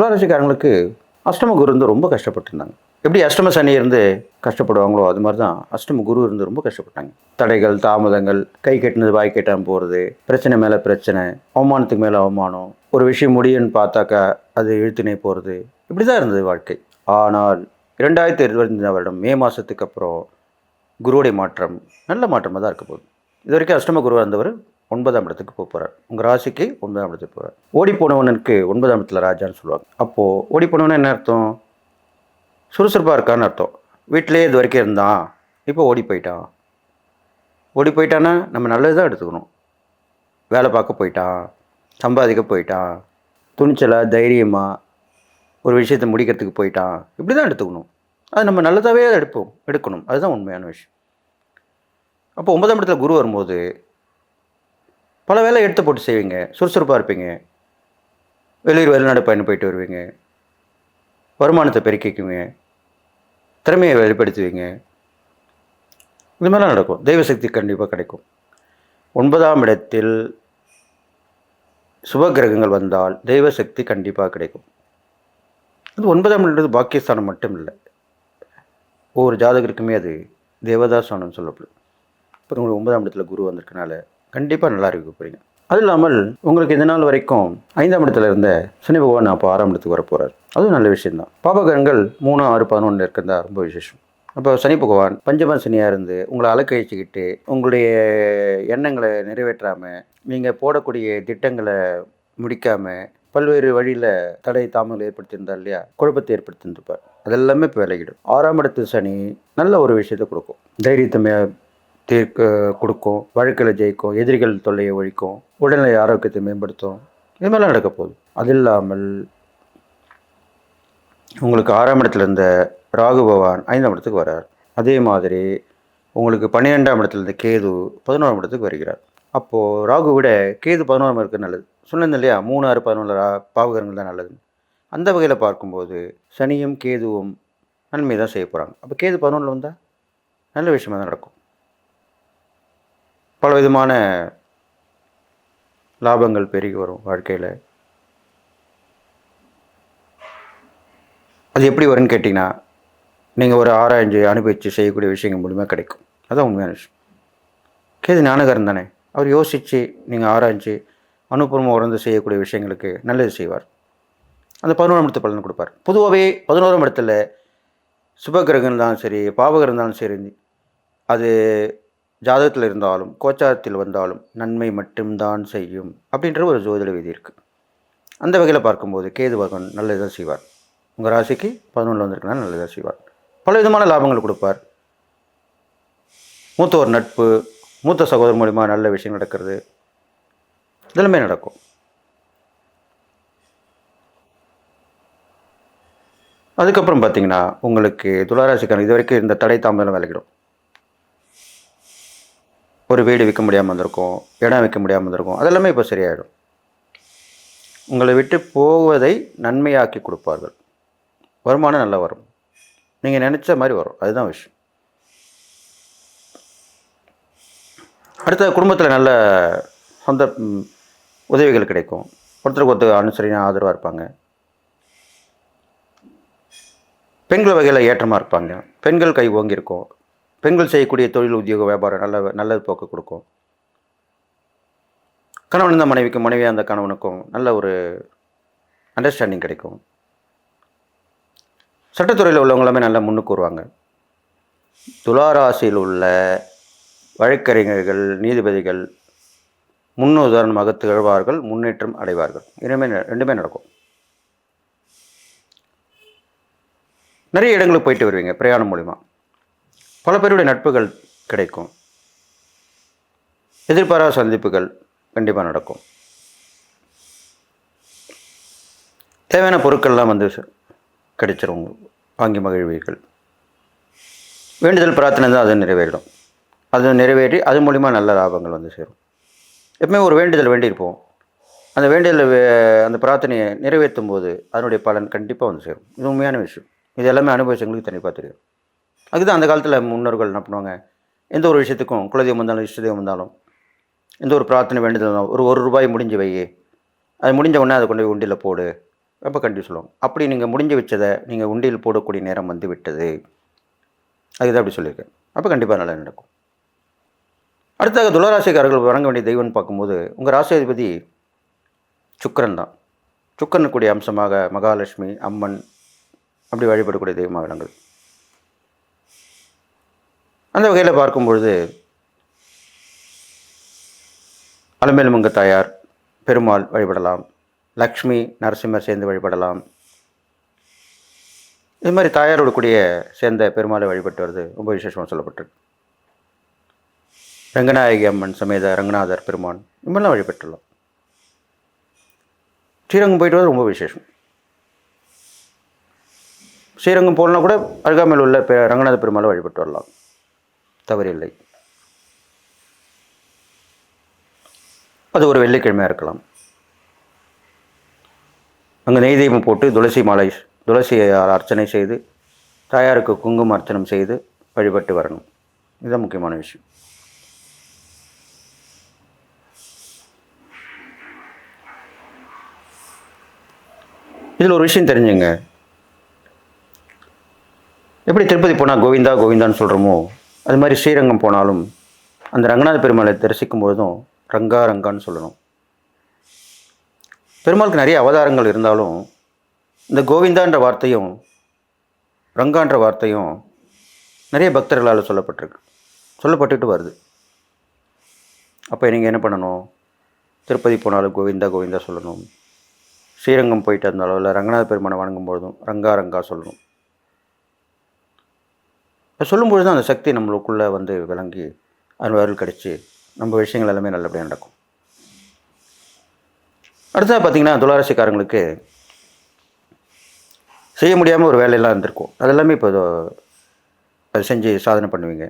துளாராசிக்காரங்களுக்கு அஷ்டம குரு இருந்து ரொம்ப கஷ்டப்பட்டிருந்தாங்க. எப்படி அஷ்டம சனி இருந்து கஷ்டப்படுவாங்களோ அது மாதிரி தான் அஷ்டம குரு இருந்து ரொம்ப கஷ்டப்பட்டாங்க. தடைகள் தாமதங்கள் கை கட்டினது வாய் கட்டாமல் போகிறது பிரச்சனை மேலே பிரச்சனை அவமானத்துக்கு மேலே அவமானம் ஒரு விஷயம் முடியும்னு பார்த்தாக்கா அது இழுத்துனே போகிறது இப்படி தான் இருந்தது வாழ்க்கை. ஆனால் இரண்டாயிரத்தி இருபத்தஞ்சாம் வருடம் மே மாதத்துக்கு அப்புறம் குருவுடைய மாற்றம் நல்ல மாற்றமாக தான் இருக்க போகுது. இது வரைக்கும் அஷ்டம குருவாக இருந்தவர் ஒன்பதாம் இடத்துக்கு போக போகிறார் உங்கள் ராசிக்கு ஒன்பதாம் இடத்துக்கு போகிறார் ஓடி போனவனுக்கு ஒன்பதாம் இடத்துல ராஜான்னு சொல்லுவாங்க. அப்போது ஓடி போனவன என்ன அர்த்தம்? சுறுசுறுப்பாக இருக்கான்னு அர்த்தம். வீட்டிலே இது வரைக்கும் இருந்தான். இப்போ ஓடி போயிட்டான். ஓடி போயிட்டான்னா நம்ம நல்லது தான் எடுத்துக்கணும். வேலை பார்க்க போயிட்டான். சம்பாதிக்க போயிட்டான். துணிச்சலாக தைரியமாக ஒரு விஷயத்தை முடிக்கிறதுக்கு போயிட்டான். இப்படி தான் எடுத்துக்கணும். அது நம்ம நல்லதாகவே எடுப்போம். எடுக்கணும். அதுதான் உண்மையான விஷயம். அப்போ ஒன்பதாம் இடத்துல குரு வரும்போது பல வேலை எடுத்து போட்டு செய்வீங்க. சுறுசுறுப்பாக இருப்பீங்க. வெளியூர் வெளிநாடு பயணம் போயிட்டு வருவீங்க. வருமானத்தை பெருக்கிக்குவீங்க. திறமையை வெளிப்படுத்துவீங்க. இது மாதிரிலாம் நடக்கும். தெய்வ சக்தி கண்டிப்பாக கிடைக்கும். ஒன்பதாம் இடத்தில் சுப கிரகங்கள் வந்தால் தெய்வ சக்தி கண்டிப்பாக கிடைக்கும். அது ஒன்பதாம் இடத்து பாக்கியஸ்தானம் மட்டும் இல்லை. ஒவ்வொரு ஜாதகருக்குமே அது தேவதாசானம் சொல்லப்படும். இப்போ உங்களுக்கு ஒன்பதாம் இடத்துல குரு வந்திருக்கனால கண்டிப்பாக நல்லா இருக்க போகிறீங்க அது இல்லாமல் உங்களுக்கு இந்த நாள் வரைக்கும் ஐந்தாம் இடத்துல இருந்த சனி பகவான் அப்போ ஆறாம் இடத்துக்கு வர போகிறார் அதுவும் நல்ல விஷயம்தான். பாபகரங்கள் மூணு ஆறு பதினொன்று இருக்கிறதா ரொம்ப விசேஷம். அப்போ சனி பகவான் பஞ்சம சனியாக இருந்து உங்களை அலக்கழிச்சுக்கிட்டு உங்களுடைய எண்ணங்களை நிறைவேற்றாமல் நீங்கள் போடக்கூடிய திட்டங்களை முடிக்காமல் பல்வேறு வழியில் தடை தாமதங்கள் ஏற்படுத்தியிருந்தா இல்லையா? குழப்பத்தை ஏற்படுத்தியிருப்பார் அதெல்லாமே இப்போ விலகிடும். ஆறாம் இடத்து சனி நல்ல ஒரு விஷயத்தை கொடுக்கும். தைரியத்தமையாக தீர்க்க கொடுக்கும் வழக்கில் ஜெயிக்கும் எதிரிகள் தொல்லையை ஒழிக்கும் உடல்நிலை ஆரோக்கியத்தை மேம்படுத்தும் இது மாதிரிலாம் நடக்க போகுது. அது இல்லாமல் உங்களுக்கு ஆறாம் இடத்துல இருந்த ராகு பகவான் ஐந்தாம் இடத்துக்கு வரார் அதே மாதிரி உங்களுக்கு பன்னிரெண்டாம் இடத்துல இருந்த கேது பதினோராம் இடத்துக்கு வருகிறார். அப்போது ராகு விட கேது பதினோராம் இருக்கு நல்லது. சொன்னது இல்லையா? மூணு ஆறு பதினொன்று பாவகரங்கள் தான் நல்லது அந்த வகையில் பார்க்கும்போது சனியும் கேதுவும் நன்மை தான் செய்ய போகிறாங்க அப்போ கேது பதினொன்றில் வந்தால் நல்ல விஷயமாக தான் நடக்கும். பல விதமான லாபங்கள் பெருகி வரும் வாழ்க்கையில். அது எப்படி வரும்னு கேட்டிங்கன்னா நீங்கள் ஒரு ஆராய்ஞ்சு அனுபவித்து செய்யக்கூடிய விஷயங்கள் மூலிமா கிடைக்கும். அதான் உண்மையான விஷயம். கேது ஞானகரன் தானே? அவர் யோசித்து நீங்கள் ஆராய்ஞ்சு அனுபவமாக உறந்து செய்யக்கூடிய விஷயங்களுக்கு நல்லது செய்வார். அந்த பதினோராம் இடத்து பலன் கொடுப்பார். பொதுவாகவே பதினோராம் இடத்துல சுபகிரகம் இருந்தாலும் சரி பாவகிரகம் இருந்தாலும் சரி அது ஜாதகத்தில் இருந்தாலும் கோச்சாரத்தில் வந்தாலும் நன்மை மட்டும்தான் செய்யும் அப்படின்ற ஒரு ஜோதிட விதி இருக்குது அந்த வகையில் பார்க்கும்போது கேது பகவான் நல்லதாக செய்வார். உங்கள் ராசிக்கு பதினொன்று வந்திருக்குன்னா நல்லதாக செய்வார். பல விதமான லாபங்கள் கொடுப்பார். மூத்தவர் நட்பு மூத்த சகோதரர் மூலிமா நல்ல விஷயம் நடக்கிறது. இதெல்லாமே நடக்கும். அதுக்கப்புறம் பார்த்தீங்கன்னா உங்களுக்கு துளாராசிக்கான இது வரைக்கும் இந்த தடை தாமதம் விலகிடும். ஒரு வீடு விற்க முடியாமல் வந்திருக்கும் இடம் விற்க முடியாமல் வந்திருக்கும் அதெல்லாமே இப்போ சரியாயிடும். உங்களை விட்டு போவதை நன்மையாக்கி கொடுப்பார்கள். வருமானம் நல்லா வரும். நீங்கள் நினச்ச மாதிரி வரும். அதுதான் விஷயம். அடுத்த குடும்பத்தில் நல்ல சொந்த உதவிகள் கிடைக்கும். ஒருத்தருக்கு ஒருத்தர் அனுசரியாக ஆதரவாக இருப்பாங்க. பெண்கள் வகையில் ஏற்றமாக இருப்பாங்க. பெண்கள் கை ஓங்கியிருக்கும். பெண்கள் செய்யக்கூடிய தொழில் உத்தியோக வியாபாரம் நல்ல நல்லது போக்கு கொடுக்கும். கணவன் இருந்த மனைவிக்கும் மனைவியாக அந்த கணவனுக்கும் நல்ல ஒரு அண்டர்ஸ்டாண்டிங் கிடைக்கும். சட்டத்துறையில் உள்ளவங்களாமே நல்லா முன்னுக்கு வருவாங்க. துளாராசியில் உள்ள வழக்கறிஞர்கள் நீதிபதிகள் முன்னுதாரணமாக திகழ்வார்கள் முன்னேற்றம் அடைவார்கள். இரண்டுமே ரெண்டுமே நடக்கும். நிறைய இடங்களுக்கு போயிட்டு வருவீங்க பிரயாணம் மூலிமா பல பேருடைய நட்புகள் கிடைக்கும். எதிர்பாராத சந்திப்புகள் கண்டிப்பாக நடக்கும். தேவையான பொருட்கள்லாம் வந்து ச- கிடைச்சிரும். வாங்கி மகிழ்வீர்கள். வேண்டுதல் பிரார்த்தனை தான் அது நிறைவேறிடும். அது நிறைவேறி அது மூலிமா நல்ல லாபங்கள் வந்து சேரும். எப்பவுமே ஒரு வேண்டுதல் வேண்டியிருப்போம். அந்த வேண்டுதல் அந்த பிரார்த்தனையை நிறைவேற்றும் போது அதனுடைய பலன் கண்டிப்பாக வந்து சேரும். இது உண்மையான விஷயம். இது எல்லாமே அனுபவிச்சவங்களுக்கு கண்டிப்பாக தெரியும். அதுதான் அந்த காலத்தில் முன்னோர்கள் என்ன பண்ணுவாங்க? எந்த ஒரு விஷயத்துக்கும் குலதெய்வம் வந்தாலும் இஷ்டதெய்வம் வந்தாலும் எந்த ஒரு பிரார்த்தனை வேண்டுதல் ஒரு ஒரு ரூபாய் முடிஞ்சு வை. அது முடிஞ்ச உடனே அதை கொண்டு போய் உண்டியில் போடு. அப்போ கண்டிப்பாக சொல்லுவாங்க அப்படி நீங்கள் முடிஞ்சு வச்சதை நீங்கள் உண்டியில் போடக்கூடிய நேரம் வந்து விட்டது. அதுதான் அப்படி சொல்லியிருக்கேன் அப்போ கண்டிப்பாக நல்லா நடக்கும். அடுத்தாக துளராசிக்காரர்கள் வழங்க வேண்டிய தெய்வம்னு பார்க்கும்போது உங்கள் ராசியாதிபதி சுக்கிரன் தான். சுக்கரனுக்குரிய அம்சமாக மகாலட்சுமி அம்மன் அப்படி வழிபடக்கூடிய தெய்வமாக விளங்குது. அந்த வகையில் பார்க்கும்பொழுது அலமேலுமங்க தாயார் பெருமாள் வழிபடலாம் லக்ஷ்மி நரசிம்மர் சேர்ந்து வழிபடலாம். இது மாதிரி தாயாரோட கூடிய சேர்ந்த பெருமாளை வழிபட்டு வருது ரொம்ப விசேஷமாக சொல்லப்பட்டிருக்கு. ரங்கநாயகி அம்மன் சமேத ரங்கநாதர் பெருமான் இவங்கெல்லாம் வழிபட்டுள்ளோம். ஸ்ரீரங்கம் போயிட்டு வரது ரொம்ப விசேஷம். ஸ்ரீரங்கம் போகலனா கூட அருகாமையில் உள்ள பெ ரங்கநாத பெருமாளை வழிபட்டு வரலாம். தவறில்லை. அது ஒரு வெள்ளிக்கிழமையாக இருக்கலாம். அங்கே நெய் தெய்வம் போட்டு துளசி மாலை துளசி அர்ச்சனை செய்து தாயாருக்கு குங்கும அர்ச்சனம் செய்து வழிபட்டு வரணும். இதுதான் முக்கியமான விஷயம். இதில் ஒரு விஷயம் தெரிஞ்சுங்க. எப்படி திருப்பதி போனால் கோவிந்தா கோவிந்தான்னு சொல்கிறோமோ அது மாதிரி ஸ்ரீரங்கம் போனாலும் அந்த ரங்கநாத பெருமாளை தரிசிக்கும் பொழுதும் ரங்கா ரங்கான்னு சொல்லணும். பெருமாளுக்கு நிறைய அவதாரங்கள் இருந்தாலும் இந்த கோவிந்தான்ற வார்த்தையும் ரங்கான்ற வார்த்தையும் நிறைய பக்தர்களால் சொல்லப்பட்டிருக்கு. சொல்லப்பட்டுட்டு வருது. அப்போ நீங்கள் என்ன பண்ணணும்? திருப்பதி போனாலும் கோவிந்தா கோவிந்தா சொல்லணும். ஸ்ரீரங்கம் போயிட்டு இருந்தாலும் இல்லை ரங்கநாத பெருமானை வணங்கும் பொழுதும் ரங்கா ரங்கா சொல்லணும். சொல்லும்பொழுது தான் அந்த சக்தி நம்மளுக்குள்ளே வந்து விளங்கி அது அருள் கிடச்சி நம்ம விஷயங்கள் எல்லாமே நல்லபடியாக நடக்கும். அடுத்ததாக பார்த்தீங்கன்னா துளாராசிக்காரங்களுக்கு செய்ய முடியாமல் ஒரு வேலையெல்லாம் இருந்திருக்கும். அதெல்லாமே இப்போ அது செஞ்சு சாதனை பண்ணுவீங்க.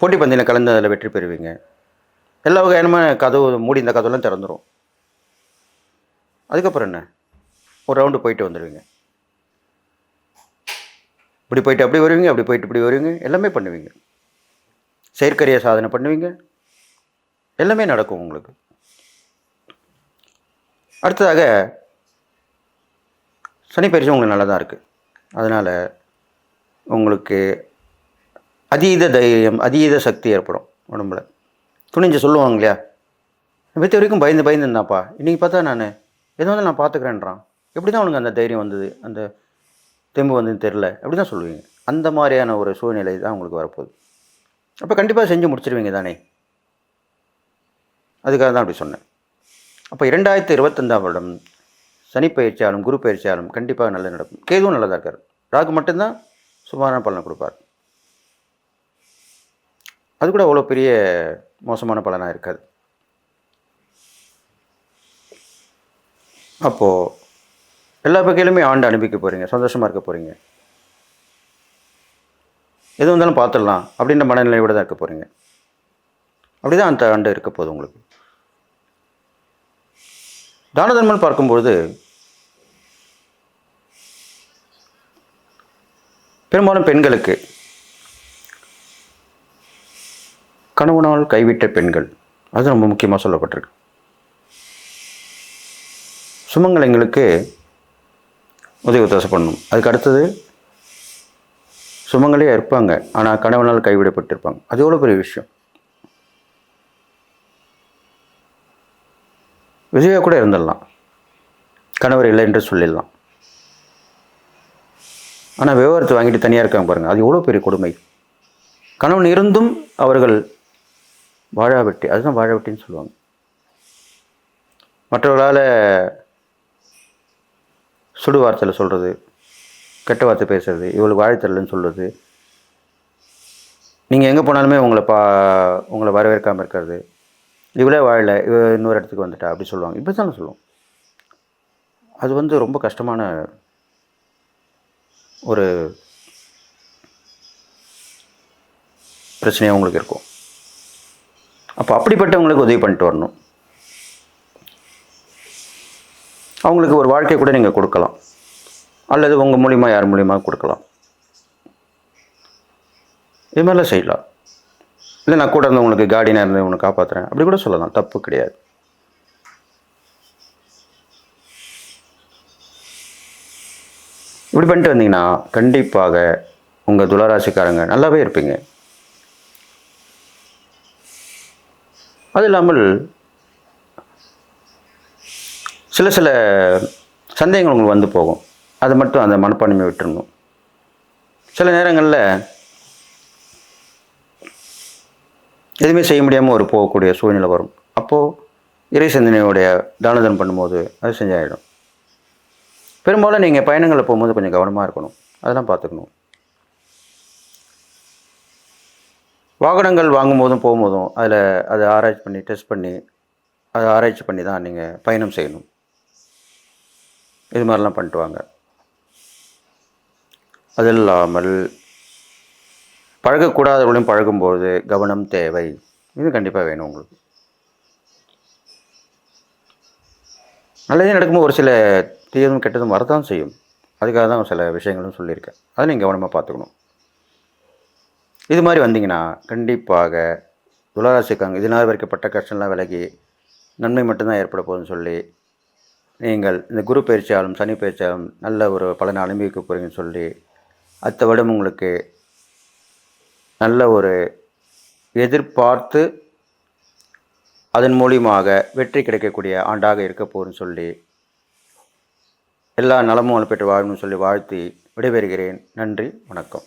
போட்டி பந்தயில் கலந்து அதில் வெற்றி பெறுவீங்க. எல்லா வகையான கதவு மூடி இந்த கதவுலாம் திறந்துடும் அதுக்கப்புறம் என்ன? ஒரு ரவுண்டு போயிட்டு வந்துடுவீங்க. இப்படி போயிட்டு அப்படி வருவீங்க அப்படி போயிட்டு இப்படி வருவீங்க. எல்லாமே பண்ணுவீங்க. செயற்கரிய சாதனை பண்ணுவீங்க. எல்லாமே நடக்கும் உங்களுக்கு. அடுத்ததாக சனி பயிற்சி உங்களுக்கு நல்லா தான் இருக்குது அதனால் உங்களுக்கு அதீத தைரியம் அதீத சக்தி ஏற்படும் உடம்புல. துணிஞ்சு சொல்லுவாங்க இல்லையா? வெற்றி வரைக்கும் பயந்து பயந்துருந்தாப்பா இன்றைக்கி பார்த்தா நான் எது வந்து நான் பார்த்துக்கிறேன்றான். எப்படி தான் உனக்கு அந்த தைரியம் வந்தது? அந்த தெம்பு வந்து தெரில அப்படி தான் சொல்லுவீங்க. அந்த மாதிரியான ஒரு சூழ்நிலை தான் உங்களுக்கு வரப்போகுது. அப்போ கண்டிப்பாக செஞ்சு முடிச்சிருவீங்க தானே? அதுக்காக தான் அப்படி சொன்னேன். அப்போ இரண்டாயிரத்தி இருபத்தஞ்சாம் வருடம் சனி பயிற்சியாலும் குரு பயிற்சியாலும் கண்டிப்பாக நல்லது நடக்கும். கேதுவும் நல்லதாக இருக்கார். ராகு மட்டும்தான் சுமாரான பலனை கொடுப்பார். அது கூட அவ்வளோ பெரிய மோசமான பலனாக இருக்காது. அப்போது எல்லா வகையிலுமே ஆண்டு அனுப்பிக்க போகிறீங்க சந்தோஷமாக இருக்க போகிறீங்க எது வந்தாலும் பார்த்துடலாம் அப்படின்ற மனநிலையோடு தான் இருக்க போகிறீங்க அப்படி தான் அந்த ஆண்டு இருக்க போகுது உங்களுக்கு. தான பார்க்கும்போது பார்க்கும்பொழுது பெரும்பாலும் பெண்களுக்கு கணவனால் கைவிட்ட பெண்கள் அது ரொம்ப முக்கியமாக சொல்லப்பட்டிருக்கு. சுமங்கலைங்களுக்கு உதவி ஒத்தாசை பண்ணணும் அதுக்கு அடுத்தது சுமங்களே இருப்பாங்க ஆனால் கணவனால் கைவிடப்பட்டிருப்பாங்க. அது எவ்வளோ பெரிய விஷயம்? விஜயா கூட இருந்துடலாம். கணவர் இல்லை என்று சொல்லிடலாம். ஆனால் விவகாரத்தை வாங்கிட்டு தனியாக இருக்காங்க பாருங்கள் அது எவ்வளோ பெரிய கொடுமை. கணவன் இருந்தும் அவர்கள் வாழாவெட்டி அதுதான் வாழாவெட்டின்னு சொல்லுவாங்க. மற்றவர்களால் சுடு வார்த்தையில் சொல்கிறது கெட்ட வார்த்தை பேசுறது இவளுக்கு வாழைத்தரலன்னு சொல்கிறது நீங்கள் எங்கே போனாலுமே உங்களை பா உங்களை வரவேற்காமல் இருக்கிறது. இவளே வாழல இவ இன்னொரு இடத்துக்கு வந்துட்டா அப்படி சொல்லுவாங்க. இப்படி தானே சொல்லுவோம். அது வந்து ரொம்ப கஷ்டமான ஒரு பிரச்சனையாக உங்களுக்கு இருக்கும். அப்போ அப்படிப்பட்டவங்களுக்கு உதவி பண்ணிட்டு வரணும். அவங்களுக்கு ஒரு வாழ்க்கை கூட நீங்கள் கொடுக்கலாம். அல்லது உங்கள் மூலிமா யார் மூலியமாக கொடுக்கலாம். இது மாதிரிலாம் செய்யலாம். இல்லை நான் கூட இருந்து உங்களுக்கு கார்டினாக இருந்து உன்னை காப்பாற்றுறேன் அப்படி கூட சொல்லலாம். தப்பு கிடையாது. இப்படி பண்ணிட்டு வந்தீங்கன்னா கண்டிப்பாக உங்கள் துளராசிக்காரங்க நல்லாவே இருப்பீங்க. அது இல்லாமல் சில சில சந்தேகங்கள் உங்களுக்கு வந்து போகும். அது மட்டும் அந்த மனப்பான்மை விட்டுருணும் சில நேரங்களில் எதுவுமே செய்ய முடியாமல் ஒரு போகக்கூடிய சூழ்நிலை வரும். அப்போது இறை சிந்தனையுடைய தானதனம் பண்ணும்போது அது செஞ்சாயிடும். பெரும்பாலும் நீங்கள் பயணங்களில் போகும்போது கொஞ்சம் கவனமாக இருக்கணும். அதெல்லாம் பார்த்துக்கணும். வாகனங்கள் வாங்கும்போதும் போகும்போதும் அதில் அதை ஆராய்ச்சி பண்ணி டெஸ்ட் பண்ணி அதை ஆராய்ச்சி பண்ணி தான் நீங்கள் பயணம் செய்யணும். இது மாதிரிலாம் பண்ணிட்டு அது இல்லாமல் பழகக்கூடாதவர்களையும் பழகும்போது கவனம் தேவை. இது கண்டிப்பாக வேணும் உங்களுக்கு. நல்லதே நடக்கும்போது ஒரு சில தீயதும் கெட்டதும் வரதான் செய்யும். அதுக்காக தான் சில விஷயங்களும் சொல்லியிருக்கேன். அதை நீங்கள் கவனமாக பார்த்துக்கணும். இது மாதிரி வந்தீங்கன்னா கண்டிப்பாக துளாராசிக்காங்க இதனால் வரைக்கப்பட்ட கஷ்டம்லாம் விலகி நன்மை மட்டும்தான் ஏற்பட போகுதுன்னு சொல்லி நீங்கள் இந்த குரு பயிற்சியாலும் சனி பயிற்சியாலும் நல்ல ஒரு பலனை அனுபவிக்க போகிறீங்கன்னு சொல்லி அடுத்த வருடம் உங்களுக்கு நல்ல ஒரு எதிர்பார்த்து அதன் மூலியமாக வெற்றி கிடைக்கக்கூடிய ஆண்டாக இருக்க போகிறேன்னு சொல்லி எல்லா நலமும் பெற்று வாழணும்னு சொல்லி வாழ்த்தி விடைபெறுகிறேன். நன்றி வணக்கம்.